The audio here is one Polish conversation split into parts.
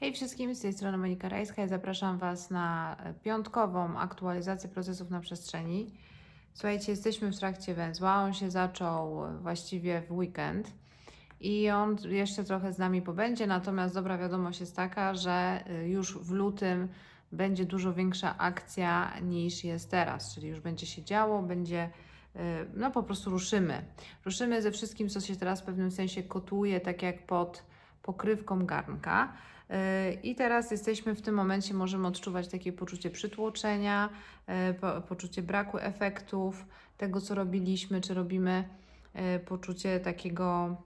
Hej wszystkim, z tej strony Monika Rajska i zapraszam Was na piątkową aktualizację procesów na przestrzeni. Słuchajcie, jesteśmy w trakcie węzła. On się zaczął właściwie w weekend i on jeszcze trochę z nami pobędzie, natomiast dobra wiadomość jest taka, że e, już w lutym będzie dużo większa akcja niż jest teraz, czyli już będzie się działo, będzie e, no po prostu ruszymy. Ruszymy ze wszystkim, co się teraz w pewnym sensie kotuje, tak jak pod pokrywką garnka. Yy, I teraz jesteśmy w tym momencie, możemy odczuwać takie poczucie przytłoczenia, po, poczucie braku efektów tego, co robiliśmy, czy robimy, yy, poczucie takiego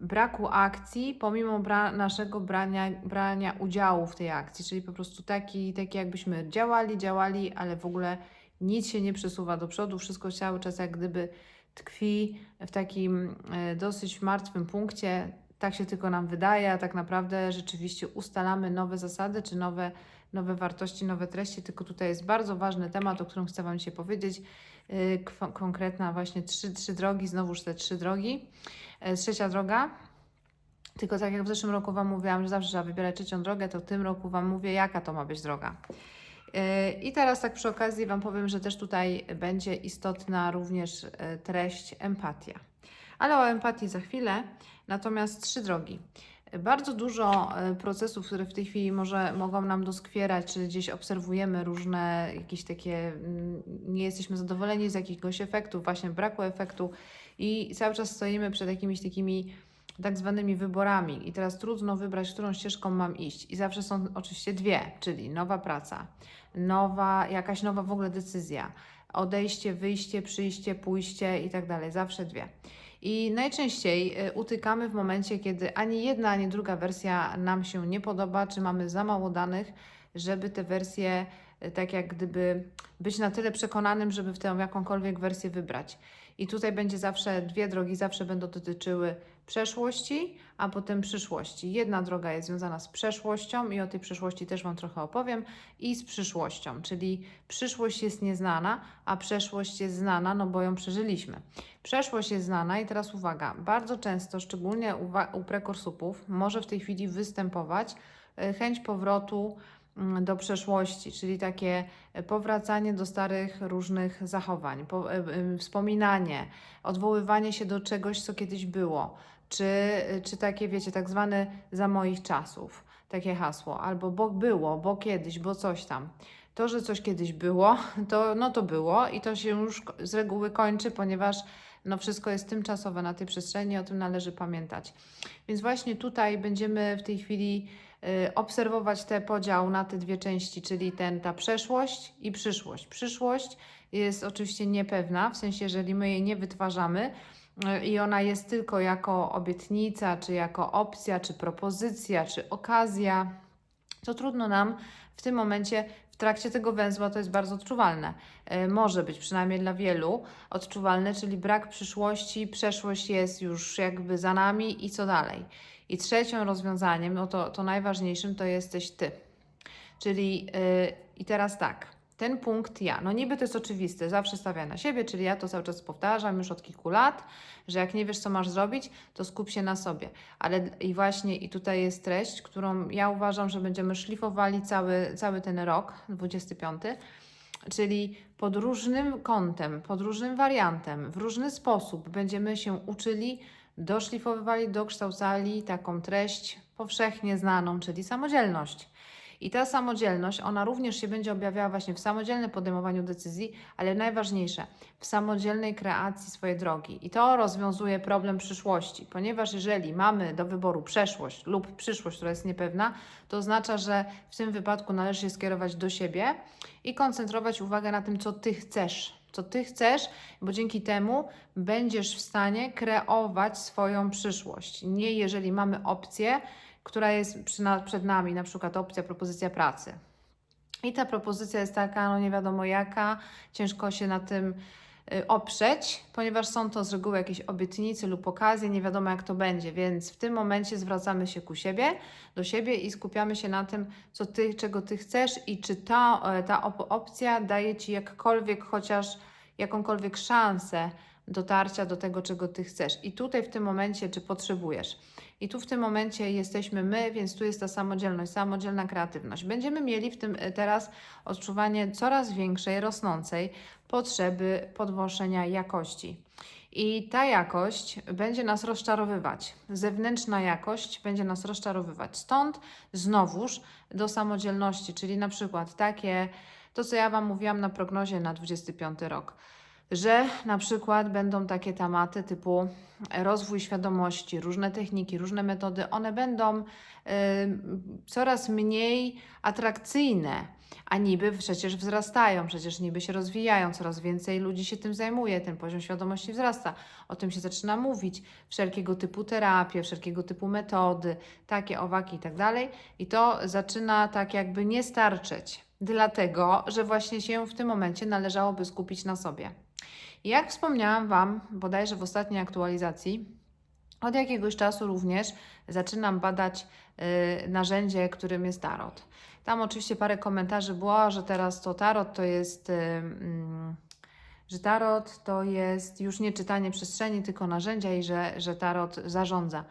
braku akcji, pomimo bra naszego brania, brania udziału w tej akcji, czyli po prostu taki, taki jakbyśmy działali, działali, ale w ogóle nic się nie przesuwa do przodu, wszystko cały czas jak gdyby tkwi w takim dosyć martwym punkcie, tak się tylko nam wydaje, a tak naprawdę rzeczywiście ustalamy nowe zasady czy nowe, nowe wartości, nowe treści. Tylko tutaj jest bardzo ważny temat, o którym chcę Wam dzisiaj powiedzieć. Kwa- konkretna właśnie trzy, trzy drogi, znowuż te trzy drogi. Yy, Trzecia droga. Tylko tak jak w zeszłym roku Wam mówiłam, że zawsze trzeba wybierać trzecią drogę, to w tym roku Wam mówię, jaka to ma być droga. Yy, I teraz tak przy okazji Wam powiem, że też tutaj będzie istotna również treść empatia. Ale o empatii za chwilę. Natomiast trzy drogi. Bardzo dużo e, procesów, które w tej chwili może mogą nam doskwierać, czy gdzieś obserwujemy różne jakieś takie, mm, nie jesteśmy zadowoleni z jakiegoś efektu, właśnie braku efektu i cały czas stoimy przed jakimiś takimi tak zwanymi wyborami i teraz trudno wybrać, którą ścieżką mam iść. I zawsze są oczywiście dwie, czyli nowa praca, nowa, jakaś nowa w ogóle decyzja, odejście, wyjście, przyjście, pójście i tak dalej, zawsze dwie. I najczęściej y, utykamy w momencie, kiedy ani jedna, ani druga wersja nam się nie podoba, czy mamy za mało danych, żeby te wersje, y, tak jak gdyby być na tyle przekonanym, żeby w tę jakąkolwiek wersję wybrać. I tutaj będzie zawsze dwie drogi, zawsze będą dotyczyły przeszłości, a potem przyszłości. Jedna droga jest związana z przeszłością i o tej przeszłości też Wam trochę opowiem, i z przyszłością, czyli przyszłość jest nieznana, a przeszłość jest znana, no bo ją przeżyliśmy. Przeszłość jest znana i teraz uwaga, bardzo często, szczególnie uwa- u prekursupów, może w tej chwili występować y, chęć powrotu do przeszłości, czyli takie e, powracanie do starych różnych zachowań, po, e, e, wspominanie, odwoływanie się do czegoś, co kiedyś było, czy, czy takie, wiecie, tak zwane za moich czasów, takie hasło, albo bo było, bo kiedyś, bo coś tam. To, że coś kiedyś było, to, no to było i to się już z reguły kończy, ponieważ no wszystko jest tymczasowe na tej przestrzeni, o tym należy pamiętać. Więc właśnie tutaj będziemy w tej chwili obserwować ten podział na te dwie części, czyli ten, ta przeszłość i przyszłość. Przyszłość jest oczywiście niepewna, w sensie, jeżeli my jej nie wytwarzamy y, i ona jest tylko jako obietnica, czy jako opcja, czy propozycja, czy okazja, to trudno nam w tym momencie, w trakcie tego węzła, to jest bardzo odczuwalne. E, może być przynajmniej dla wielu odczuwalne, czyli brak przyszłości, przeszłość jest już jakby za nami i co dalej. I trzecim rozwiązaniem, no to, to najważniejszym, to jesteś ty. Czyli yy, i teraz tak, ten punkt ja, no niby to jest oczywiste, zawsze stawiam na siebie, czyli ja to cały czas powtarzam już od kilku lat, że jak nie wiesz, co masz zrobić, to skup się na sobie. Ale i właśnie i tutaj jest treść, którą ja uważam, że będziemy szlifowali cały, cały ten rok, 25, czyli pod różnym kątem, pod różnym wariantem, w różny sposób będziemy się uczyli, doszlifowywali, dokształcali taką treść powszechnie znaną, czyli samodzielność. I ta samodzielność, ona również się będzie objawiała właśnie w samodzielnym podejmowaniu decyzji, ale najważniejsze, w samodzielnej kreacji swojej drogi. I to rozwiązuje problem przyszłości, ponieważ jeżeli mamy do wyboru przeszłość lub przyszłość, która jest niepewna, to oznacza, że w tym wypadku należy się skierować do siebie i koncentrować uwagę na tym, co ty chcesz. Co ty chcesz, bo dzięki temu będziesz w stanie kreować swoją przyszłość. Nie jeżeli mamy opcję, która jest przed nami, na przykład opcja, propozycja pracy. I ta propozycja jest taka, no nie wiadomo jaka, ciężko się na tym oprzeć, ponieważ są to z reguły jakieś obietnice lub okazje, nie wiadomo jak to będzie, więc w tym momencie zwracamy się ku siebie, do siebie i skupiamy się na tym, co ty, czego ty chcesz i czy ta, e, ta op- opcja daje ci jakkolwiek chociaż jakąkolwiek szansę dotarcia do tego, czego ty chcesz. I tutaj w tym momencie, czy potrzebujesz. I tu w tym momencie jesteśmy my, więc tu jest ta samodzielność, samodzielna kreatywność. Będziemy mieli w tym e, teraz odczuwanie coraz większej, rosnącej potrzeby podwoszenia jakości. I ta jakość będzie nas rozczarowywać. Zewnętrzna jakość będzie nas rozczarowywać. Stąd znowuż do samodzielności, czyli na przykład takie, to co ja Wam mówiłam na prognozie na 25 rok, że na przykład będą takie tematy typu rozwój świadomości, różne techniki, różne metody, one będą y, coraz mniej atrakcyjne. A niby przecież wzrastają, przecież niby się rozwijają, coraz więcej ludzi się tym zajmuje, ten poziom świadomości wzrasta, o tym się zaczyna mówić, wszelkiego typu terapie, wszelkiego typu metody, takie, owaki i tak dalej. I to zaczyna tak jakby nie starczeć, dlatego, że właśnie się w tym momencie należałoby skupić na sobie. Jak wspomniałam Wam bodajże w ostatniej aktualizacji, od jakiegoś czasu również zaczynam badać y, narzędzie, którym jest tarot. Tam oczywiście parę komentarzy było, że teraz to tarot to jest. Y, mm, że tarot to jest już nie czytanie przestrzeni, tylko narzędzia i że, że tarot zarządza.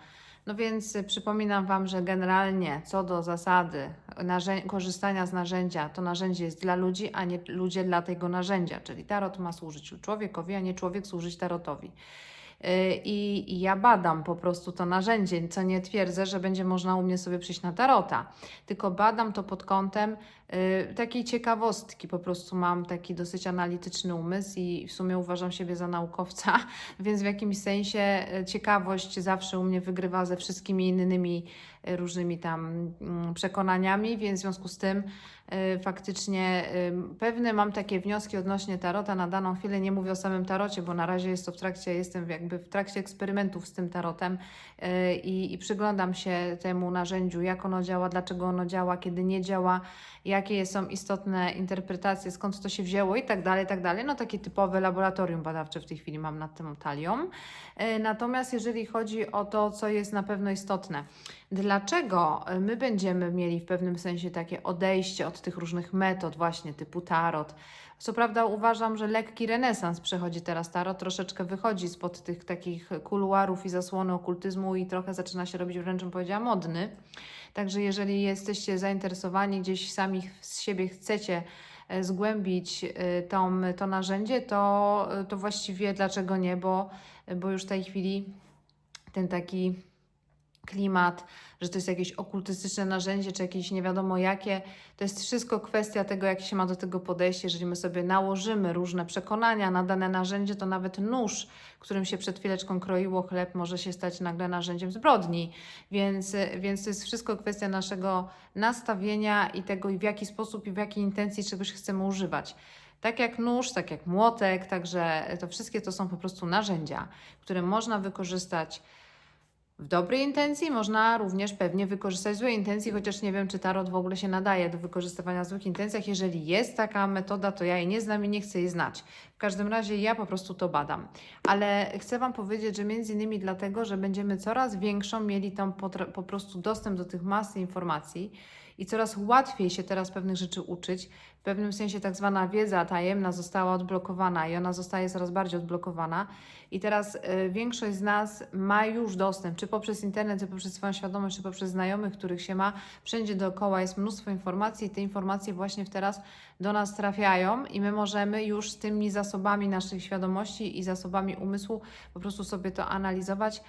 No więc y, przypominam Wam, że generalnie co do zasady korzystania z narzędzia, to narzędzie jest dla ludzi, a nie ludzie dla tego narzędzia. Czyli tarot ma służyć człowiekowi, a nie człowiek służyć tarotowi. Y, I, I ja badam po prostu to narzędzie, co nie twierdzę, że będzie można u mnie sobie przyjść na tarota, tylko badam to pod kątem takiej ciekawostki. Po prostu mam taki dosyć analityczny umysł i w sumie uważam siebie za naukowca, więc w jakimś sensie y, ciekawość zawsze u mnie wygrywa ze wszystkimi innymi y, różnymi tam mm, przekonaniami, więc w związku z tym y, faktycznie y, pewne mam takie wnioski odnośnie tarota na daną chwilę. Nie mówię o samym tarocie, bo na razie jest to w trakcie, jestem jakby w trakcie eksperymentów z tym tarotem y, i, i przyglądam się temu narzędziu, jak ono działa, dlaczego ono działa, kiedy nie działa, jakie są istotne interpretacje, skąd to się wzięło i tak dalej, tak dalej. No takie typowe laboratorium badawcze w tej chwili mam nad tym talią. Y, Natomiast jeżeli chodzi o to, co jest na pewno istotne, dlaczego my będziemy mieli w pewnym sensie takie odejście od tych różnych metod, właśnie typu tarot. Co prawda uważam, że lekki renesans przechodzi teraz tarot, troszeczkę wychodzi spod tych takich kuluarów i zasłony okultyzmu i trochę zaczyna się robić wręcz bym powiedziała modny. Także jeżeli jesteście zainteresowani, gdzieś sami z siebie chcecie e, zgłębić e, tą, to narzędzie, to, to właściwie dlaczego nie, bo, bo już w tej chwili ten taki klimat, że to jest jakieś okultystyczne narzędzie, czy jakieś nie wiadomo jakie. To jest wszystko kwestia tego, jak się ma do tego podejście. Jeżeli my sobie nałożymy różne przekonania na dane narzędzie, to nawet nóż, którym się przed chwileczką kroiło chleb, może się stać nagle narzędziem zbrodni. Więc, więc to jest wszystko kwestia naszego nastawienia i tego, w jaki sposób i w jakiej intencji czegoś chcemy używać. Tak jak nóż, tak jak młotek, także to wszystkie to są po prostu narzędzia, które można wykorzystać w dobrej intencji można również pewnie wykorzystać złe intencji, chociaż nie wiem, czy tarot w ogóle się nadaje do wykorzystywania w złych intencjach. Jeżeli jest taka metoda, to ja jej nie znam i nie chcę jej znać. W każdym razie ja po prostu to badam. Ale chcę Wam powiedzieć, że między innymi dlatego, że będziemy coraz większą mieli tam po prostu dostęp do tych masy informacji i coraz łatwiej się teraz pewnych rzeczy uczyć. W pewnym sensie tak zwana wiedza tajemna została odblokowana i ona zostaje coraz bardziej odblokowana. I teraz y, większość z nas ma już dostęp, czy poprzez internet, czy poprzez swoją świadomość, czy poprzez znajomych, których się ma. Wszędzie dookoła jest mnóstwo informacji i te informacje właśnie teraz do nas trafiają i my możemy już z tymi zasobami naszej świadomości i zasobami umysłu po prostu sobie to analizować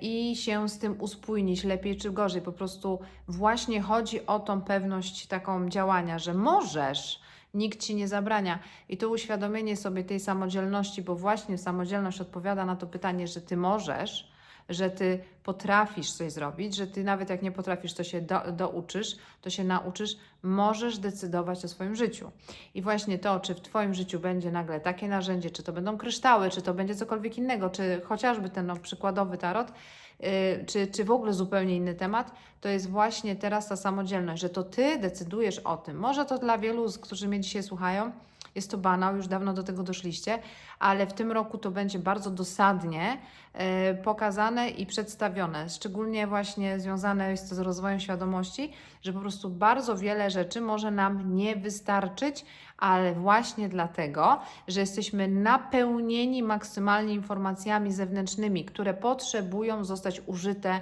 i się z tym uspójnić lepiej czy gorzej. Po prostu właśnie chodzi o tą pewność taką działania, że możesz, nikt ci nie zabrania. I to uświadomienie sobie tej samodzielności, bo właśnie samodzielność odpowiada na to pytanie, że ty możesz że ty potrafisz coś zrobić, że ty nawet jak nie potrafisz, to się do, douczysz, to się nauczysz, możesz decydować o swoim życiu. I właśnie to, czy w twoim życiu będzie nagle takie narzędzie, czy to będą kryształy, czy to będzie cokolwiek innego, czy chociażby ten no, przykładowy tarot, yy, czy, czy w ogóle zupełnie inny temat, to jest właśnie teraz ta samodzielność, że to ty decydujesz o tym. Może to dla wielu, którzy mnie dzisiaj słuchają, jest to banał, już dawno do tego doszliście, ale w tym roku to będzie bardzo dosadnie e, pokazane i przedstawione. Szczególnie właśnie związane jest to z rozwojem świadomości, że po prostu bardzo wiele rzeczy może nam nie wystarczyć, ale właśnie dlatego, że jesteśmy napełnieni maksymalnie informacjami zewnętrznymi, które potrzebują zostać użyte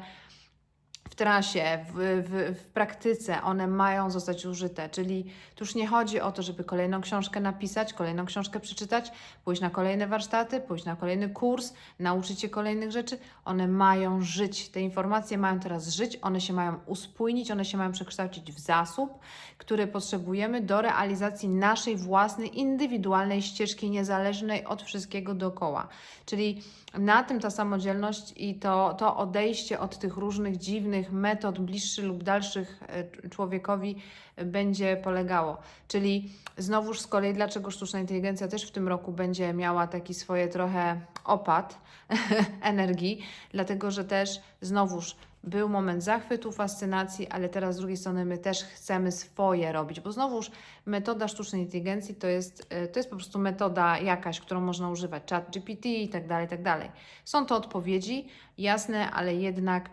w trasie, w, w, w praktyce, one mają zostać użyte. Czyli tu już nie chodzi o to, żeby kolejną książkę napisać, kolejną książkę przeczytać, pójść na kolejne warsztaty, pójść na kolejny kurs, nauczyć się kolejnych rzeczy. One mają żyć. Te informacje mają teraz żyć, one się mają uspójnić, one się mają przekształcić w zasób, który potrzebujemy do realizacji naszej własnej, indywidualnej ścieżki, niezależnej od wszystkiego dookoła. Czyli na tym ta samodzielność i to, to odejście od tych różnych dziwnych metod, bliższych lub dalszych e, człowiekowi będzie polegało. Czyli znowuż z kolei, dlaczego sztuczna inteligencja też w tym roku będzie miała taki swoje trochę opad energii, dlatego że też znowuż był moment zachwytu, fascynacji, ale teraz z drugiej strony my też chcemy swoje robić, bo znowuż metoda sztucznej inteligencji to jest, e, to jest po prostu metoda jakaś, którą można używać, chat GPT i tak dalej, tak dalej. Są to odpowiedzi jasne, ale jednak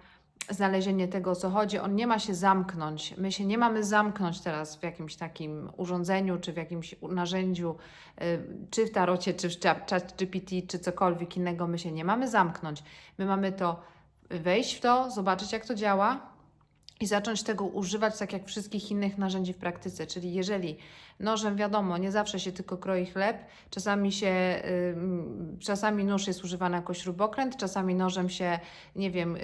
znalezienie tego, co chodzi. On nie ma się zamknąć. My się nie mamy zamknąć teraz w jakimś takim urządzeniu, czy w jakimś narzędziu, y, czy w tarocie, czy w chat GPT, czy cokolwiek innego. My się nie mamy zamknąć. My mamy to wejść w to, zobaczyć, jak to działa, i zacząć tego używać tak jak wszystkich innych narzędzi w praktyce. Czyli jeżeli nożem wiadomo, nie zawsze się tylko kroi chleb, czasami się, y, czasami nóż jest używany jako śrubokręt, czasami nożem się, nie wiem,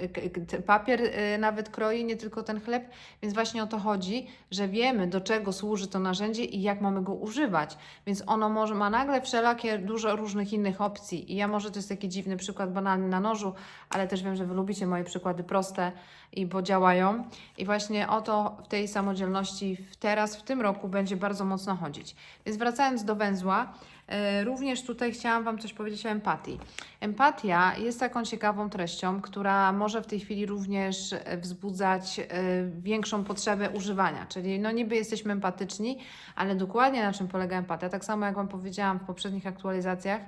papier y, nawet kroi, nie tylko ten chleb, więc właśnie o to chodzi, że wiemy do czego służy to narzędzie i jak mamy go używać. Więc ono może, ma nagle wszelakie dużo różnych innych opcji i ja może to jest taki dziwny przykład banalny na nożu, ale też wiem, że Wy lubicie moje przykłady proste i bo działają. I właśnie o to w tej samodzielności teraz, w tym roku będzie bardzo mocno chodzić. Więc wracając do węzła, e, również tutaj chciałam Wam coś powiedzieć o empatii. Empatia jest taką ciekawą treścią, która może w tej chwili również e, wzbudzać e, większą potrzebę używania. Czyli no niby jesteśmy empatyczni, ale dokładnie na czym polega empatia. Tak samo jak Wam powiedziałam w poprzednich aktualizacjach,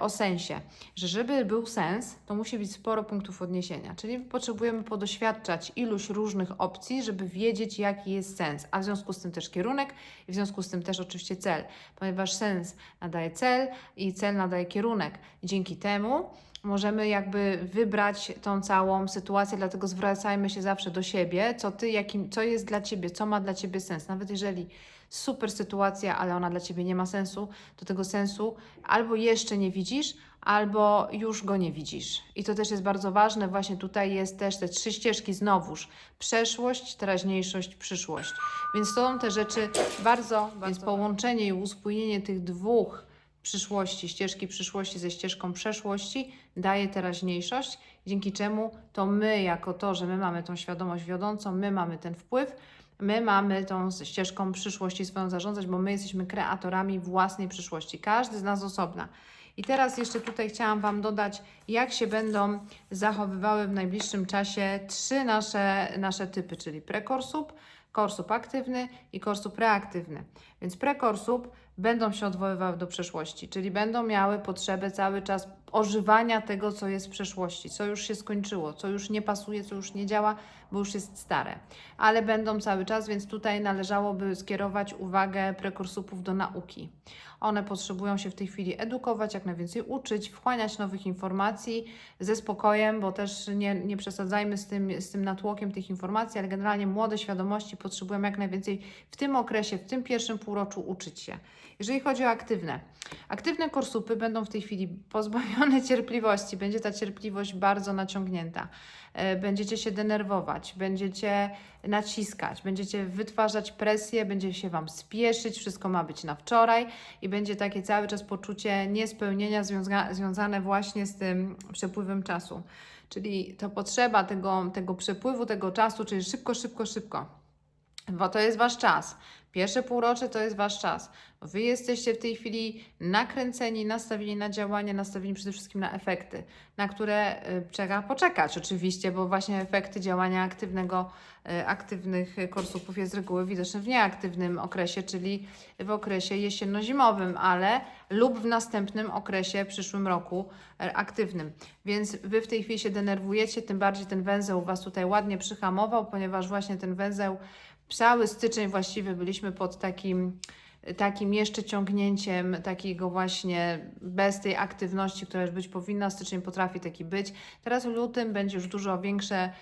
o sensie, że żeby był sens, to musi być sporo punktów odniesienia, czyli potrzebujemy podoświadczać iluś różnych opcji, żeby wiedzieć, jaki jest sens, a w związku z tym też kierunek i w związku z tym też oczywiście cel, ponieważ sens nadaje cel i cel nadaje kierunek. Dzięki temu możemy jakby wybrać tą całą sytuację, dlatego zwracajmy się zawsze do siebie, co ty, jakim, co jest dla ciebie, co ma dla ciebie sens. Nawet jeżeli super sytuacja, ale ona dla ciebie nie ma sensu, to tego sensu albo jeszcze nie widzisz, albo już go nie widzisz. I to też jest bardzo ważne. Właśnie tutaj jest też te trzy ścieżki znowuż: przeszłość, teraźniejszość, przyszłość. Więc są te rzeczy bardzo, bardzo więc połączenie i uspójnienie tych dwóch przyszłości, ścieżki przyszłości ze ścieżką przeszłości daje teraźniejszość, dzięki czemu to my, jako to, że my mamy tą świadomość wiodącą, my mamy ten wpływ, my mamy tą ścieżką przyszłości swoją zarządzać, bo my jesteśmy kreatorami własnej przyszłości, każdy z nas osobna. I teraz jeszcze tutaj chciałam Wam dodać, jak się będą zachowywały w najbliższym czasie trzy nasze, nasze typy, czyli prekorsup, korsup aktywny i korsup reaktywny. Więc prekorsup będą się odwoływały do przeszłości, czyli będą miały potrzebę cały czas ożywania tego, co jest w przeszłości, co już się skończyło, co już nie pasuje, co już nie działa, bo już jest stare. Ale będą cały czas, więc tutaj należałoby skierować uwagę prekursupów do nauki. One potrzebują się w tej chwili edukować, jak najwięcej uczyć, wchłaniać nowych informacji ze spokojem, bo też nie, nie przesadzajmy z tym, z tym natłokiem tych informacji, ale generalnie młode świadomości potrzebują jak najwięcej w tym okresie, w tym pierwszym półroczu uczyć się. Jeżeli chodzi o aktywne, aktywne korsupy będą w tej chwili pozbawione cierpliwości, będzie ta cierpliwość bardzo naciągnięta. E, będziecie się denerwować, będziecie naciskać, będziecie wytwarzać presję, będzie się Wam spieszyć, wszystko ma być na wczoraj i będzie takie cały czas poczucie niespełnienia związa związane właśnie z tym przepływem czasu. Czyli to potrzeba tego, tego przepływu, tego czasu, czyli szybko, szybko, szybko. Bo to jest Wasz czas. Pierwsze półrocze to jest Wasz czas. Wy jesteście w tej chwili nakręceni, nastawieni na działanie, nastawieni przede wszystkim na efekty, na które y, trzeba poczekać oczywiście, bo właśnie efekty działania aktywnego, y, aktywnych korsupów jest z reguły widoczne w nieaktywnym okresie, czyli w okresie jesienno-zimowym, ale lub w następnym okresie, przyszłym roku y, aktywnym. Więc Wy w tej chwili się denerwujecie, tym bardziej ten węzeł Was tutaj ładnie przyhamował, ponieważ właśnie ten węzeł cały styczeń właściwie byliśmy pod takim takim jeszcze ciągnięciem takiego właśnie bez tej aktywności, która już być powinna, styczeń potrafi taki być. Teraz w lutym będzie już dużo większe,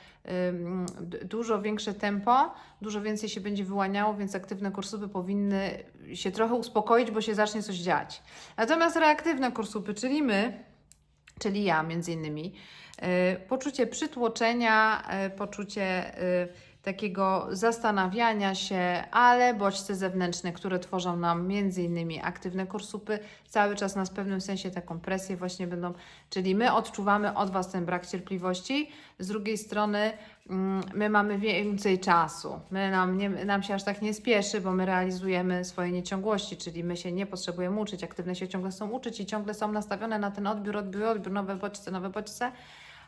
dużo większe tempo, dużo więcej się będzie wyłaniało, więc aktywne kursupy powinny się trochę uspokoić, bo się zacznie coś dziać. Natomiast reaktywne kursupy, czyli my, czyli ja między innymi, y, poczucie przytłoczenia, y, poczucie y, takiego zastanawiania się, ale bodźce zewnętrzne, które tworzą nam innymi aktywne kursupy, cały czas nas w pewnym sensie taką presję właśnie będą, czyli my odczuwamy od Was ten brak cierpliwości, z drugiej strony mm, my mamy więcej czasu, my nam, nie, nam się aż tak nie spieszy, bo my realizujemy swoje nieciągłości, czyli my się nie potrzebujemy uczyć, aktywne się ciągle chcą uczyć i ciągle są nastawione na ten odbiór, odbiór, odbiór, nowe bodźce, nowe bodźce,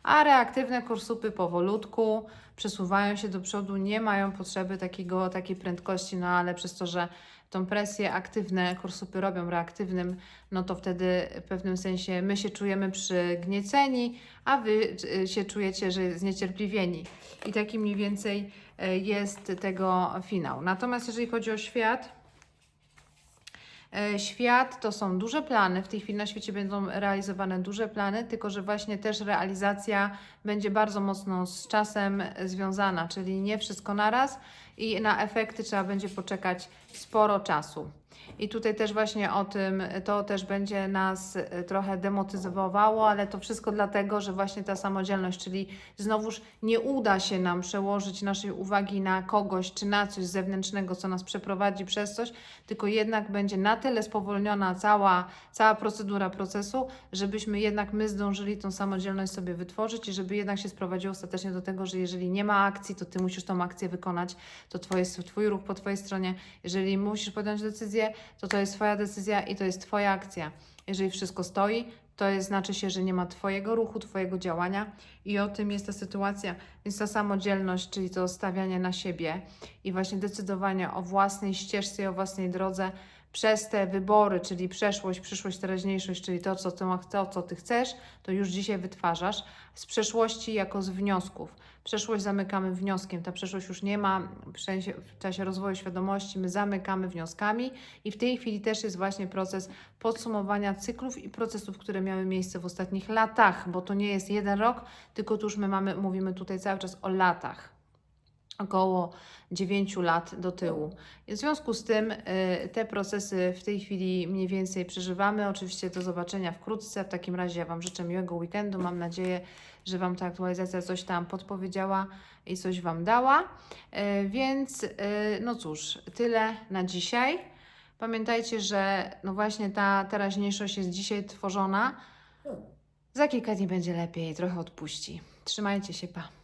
a reaktywne kursupy powolutku przesuwają się do przodu, nie mają potrzeby takiego, takiej prędkości, no ale przez to, że tą presję aktywne kursupy robią reaktywnym, no to wtedy w pewnym sensie my się czujemy przygnieceni, a wy y, się czujecie, że zniecierpliwieni. I taki mniej więcej y, jest tego finał. Natomiast jeżeli chodzi o świat, Świat to są duże plany. W tej chwili na świecie będą realizowane duże plany, tylko że właśnie też realizacja będzie bardzo mocno z czasem związana, czyli nie wszystko naraz i na efekty trzeba będzie poczekać sporo czasu. I tutaj też właśnie o tym, to też będzie nas e, trochę demotywowało, ale to wszystko dlatego, że właśnie ta samodzielność, czyli znowuż nie uda się nam przełożyć naszej uwagi na kogoś czy na coś zewnętrznego, co nas przeprowadzi przez coś, tylko jednak będzie na tyle spowolniona cała, cała procedura procesu, żebyśmy jednak my zdążyli tą samodzielność sobie wytworzyć i żeby jednak się sprowadziło ostatecznie do tego, że jeżeli nie ma akcji, to ty musisz tą akcję wykonać, to twoje, twój ruch po twojej stronie. Jeżeli musisz podjąć decyzję, to to jest twoja decyzja i to jest twoja akcja. Jeżeli wszystko stoi, to jest, znaczy się, że nie ma Twojego ruchu, Twojego działania i o tym jest ta sytuacja. Więc ta samodzielność, czyli to stawianie na siebie i właśnie decydowanie o własnej ścieżce i o własnej drodze przez te wybory, czyli przeszłość, przyszłość, teraźniejszość, czyli to, co ty, to, co ty chcesz, to już dzisiaj wytwarzasz z przeszłości jako z wniosków. Przeszłość zamykamy wnioskiem, ta przeszłość już nie ma. W czasie rozwoju świadomości, my zamykamy wnioskami i w tej chwili też jest właśnie proces podsumowania cyklów i procesów, które miały miejsce w ostatnich latach, bo to nie jest jeden rok, tylko tu już my mamy, mówimy tutaj cały czas o latach około 9 lat do tyłu. W związku z tym y, te procesy w tej chwili mniej więcej przeżywamy. Oczywiście do zobaczenia wkrótce. W takim razie ja Wam życzę miłego weekendu. Mam nadzieję, że Wam ta aktualizacja coś tam podpowiedziała i coś Wam dała. Y, Więc y, no cóż, tyle na dzisiaj. Pamiętajcie, że no właśnie ta teraźniejszość jest dzisiaj tworzona. Za kilka dni będzie lepiej, trochę odpuści. Trzymajcie się, pa.